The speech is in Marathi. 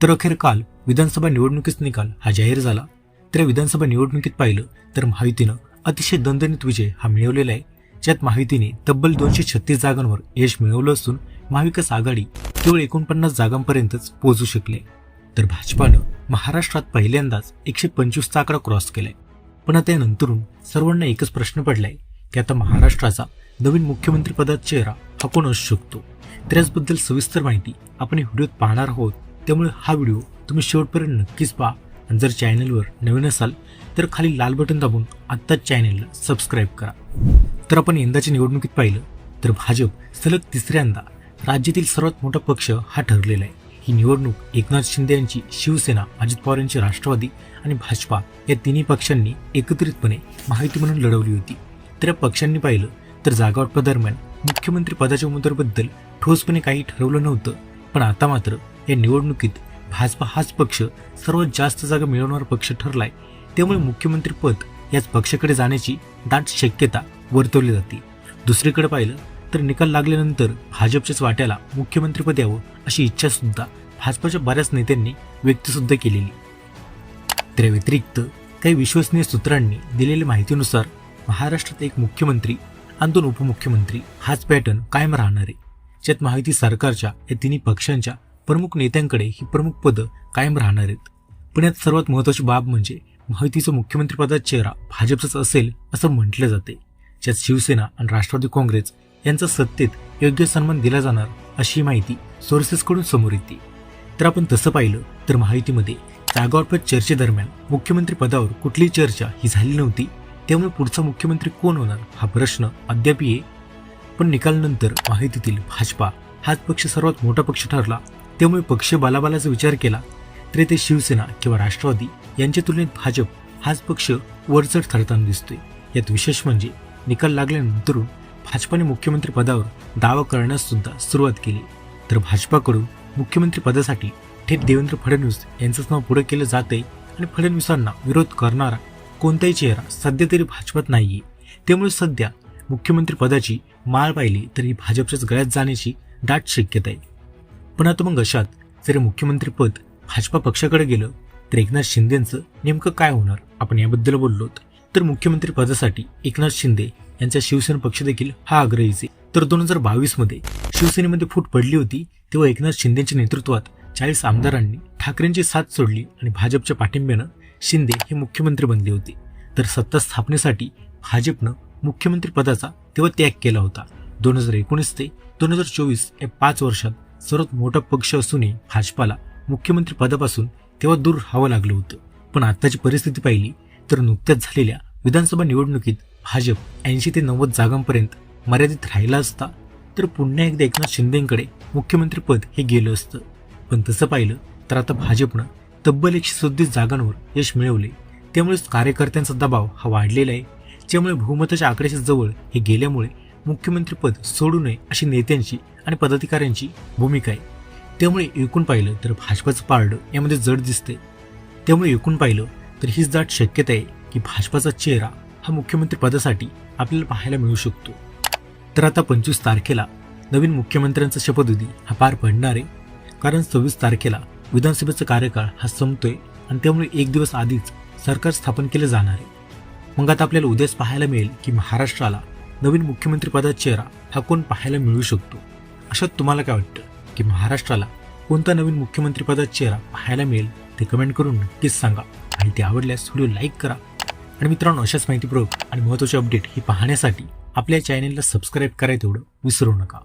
तर अखेर काल विधानसभा निवडणुकीचा निकाल हा जाहीर झाला. तर विधानसभा निवडणुकीत पाहिलं तर महायुतीनं अतिशय दणदणीत विजय हा मिळवलेला आहे. ज्यात महायुतीने तब्बल दोनशे छत्तीस जागांवर यश मिळवलं असून महाविकास आघाडी केवळ एकोणपन्नास जागांपर्यंतच पोहोचू शकले. तर भाजपानं महाराष्ट्रात पहिल्यांदाच एकशे पंचवीसचा आकडा क्रॉस केलाय. पण आता यानंतरून सर्वांना एकच प्रश्न पडलाय की आता महाराष्ट्राचा नवीन मुख्यमंत्री पदाचा चेहरा हा कोण असू शकतो? त्याचबद्दल सविस्तर माहिती आपण व्हिडिओत पाहणार आहोत. त्यामुळे हा व्हिडिओ तुम्ही शेवटपर्यंत नक्कीच पहा. आणि जर चॅनलवर नवीन असाल तर खाली लाल बटन दाबून आत्ताच चॅनलला सबस्क्राईब करा. तर आपण यंदाच्या निवडणुकीत पाहिलं तर भाजप सलग तिसऱ्यांदा राज्यातील सर्वात मोठा पक्ष हा ठरलेला आहे. ही निवडणूक एकनाथ शिंदे यांची शिवसेना अजित पवार यांची राष्ट्रवादी आणि भाजपा या तिन्ही पक्षांनी एकत्रितपणे माहिती म्हणून लढवली होती. तर या पक्षांनी पाहिलं तर जागावाटपादरम्यान मुख्यमंत्री पदाच्या उमेदवारबद्दल ठोसपणे काही ठरवलं नव्हतं पण आता मात्र या निवडणुकीत भाजपा हाच पक्ष सर्वात जास्त जागा मिळवणारा पक्ष ठरलाय. त्यामुळे मुख्यमंत्री पद याच पक्षाकडे जाण्याची दाट शक्यता वर्तवली जाते. दुसरीकडे पाहिलं तर निकाल लागल्यानंतर भाजपच्याच वाट्याला मुख्यमंत्रीपद यावं अशी इच्छा सुद्धा भाजपाच्या बऱ्याच नेत्यांनी व्यक्त सुद्धा केलेली. त्या व्यतिरिक्त काही विश्वसनीय सूत्रांनी दिलेल्या माहितीनुसार महाराष्ट्रात एक मुख्यमंत्री आणि दोन उपमुख्यमंत्री हाच पॅटर्न कायम राहणार. आहे ज्यात माहिती सरकारच्या या तिन्ही पक्षांच्या प्रमुख नेत्यांकडे ही प्रमुख पदं कायम राहणार आहेत. पण यात सर्वात महत्वाची बाब म्हणजे माहितीचं मुख्यमंत्रीपदाचा चेहरा भाजपचाच असेल असं म्हटलं जाते. ज्यात शिवसेना आणि राष्ट्रवादी काँग्रेस यांचा सत्तेत योग्य सन्मान दिला जाणार अशी माहिती सोर्सेसकडून समोर येते. तर आपण तसं पाहिलं तर माहितीमध्ये जागावाटप चर्चेदरम्यान मुख्यमंत्री पदावर कुठलीही चर्चा ही झाली नव्हती. त्यामुळे पुढचा मुख्यमंत्री कोण होणार हा प्रश्न अद्याप आहे पण निकालनंतर माहितीतील भाजपा हाच पक्ष सर्वात मोठा पक्ष ठरला त्यामुळे पक्ष बालाबालाचा विचार केला तरी ते शिवसेना किंवा राष्ट्रवादी यांच्या तुलनेत भाजप हाच पक्ष वरचढ ठरताना दिसतोय. यात विशेष म्हणजे निकाल लागल्यानंतरून भाजपाने मुख्यमंत्री पदावर दावा करण्यास सुद्धा सुरुवात केली. तर भाजपाकडून मुख्यमंत्री पदासाठी थेट देवेंद्र फडणवीस यांचंच नाव पुढे केलं जाते आणि फडणवीसांना विरोध करणारा कोणताही चेहरा सध्या तरी भाजपात नाहीये. त्यामुळे सध्या मुख्यमंत्री पदाची माळ पाहिली तरी भाजपच्याच गळ्यात जाण्याची दाट शक्यता आहे. पण आता मग अशात जर मुख्यमंत्रीपद भाजपा पक्षाकडे गेलं तर एकनाथ शिंदेचं नेमकं काय होणार? आपण याबद्दल बोललोत. तर मुख्यमंत्री पदासाठी एकनाथ शिंदे यांचा शिवसेना पक्ष देखील हा आग्रहीचे तर दोन हजार बावीसमध्ये शिवसेनेमध्ये फूट पडली होती तेव्हा एकनाथ शिंदेच्या नेतृत्वात चाळीस आमदारांनी ठाकरेंची साथ सोडली आणि भाजपच्या पाठिंब्यानं शिंदे हे मुख्यमंत्री बनले होते. तर सत्ता स्थापनेसाठी भाजपनं मुख्यमंत्री पदाचा तेव्हा त्याग केला होता. दोन हजार एकोणीस ते दोन हजार चोवीस या पाच वर्षात सर्वात मोठा पक्ष असूनही भाजपाला मुख्यमंत्री पदापासून तेव्हा दूर राहावं लागलं होतं. पण आत्ताची परिस्थिती पाहिली तर नुकत्याच झालेल्या विधानसभा निवडणुकीत भाजप ऐंशी ते नव्वद जागांपर्यंत मर्यादित राहिला असता तर पुन्हा एकदा एकनाथ शिंदेकडे मुख्यमंत्रीपद हे गेलं असतं. पण तसं पाहिलं तर आता भाजपनं तब्बल एकशे सदतीस जागांवर यश मिळवले त्यामुळेच कार्यकर्त्यांचा दबाव हा वाढलेला आहे. ज्यामुळे बहुमताच्या आकड्याच्या जवळ हे गेल्यामुळे मुख्यमंत्रीपद सोडू नये अशी नेत्यांची आणि पदाधिकाऱ्यांची भूमिका आहे. त्यामुळे एकूण पाहिलं तर भाजपाचं पारडं यामध्ये जड दिसते त्यामुळे एकूण पाहिलं तर हीच दाट शक्यता आहे की भाजपाचा चेहरा हा मुख्यमंत्रीपदासाठी आपल्याला पाहायला मिळू शकतो. तर आता पंचवीस तारखेला नवीन मुख्यमंत्र्यांचा शपथविधी हा पार पडणार आहे. कारण सव्वीस तारखेला विधानसभेचा कार्यकाळ हा संपतोय आणि त्यामुळे एक दिवस आधीच सरकार स्थापन केलं जाणार आहे. मग आता आपल्याला उद्याच पाहायला मिळेल की महाराष्ट्राला नवीन मुख्यमंत्रीपदाचा चेहरा हा कोण पाहायला मिळू शकतो? अशात तुम्हाला काय वाटतं? की महाराष्ट्राला कोणता नवीन मुख्यमंत्रीपदाचा चेहरा पाहायला मिळेल? ते कमेंट करून नक्कीच सांगा. माहिती आवडल्यास व्हिडिओ लाईक करा. आणि मित्रांनो अशाच माहितीपूर्वक आणि महत्त्वाचे अपडेट ही पाहण्यासाठी आपल्या चॅनेलला सबस्क्राईब करायला तेवढं विसरू नका.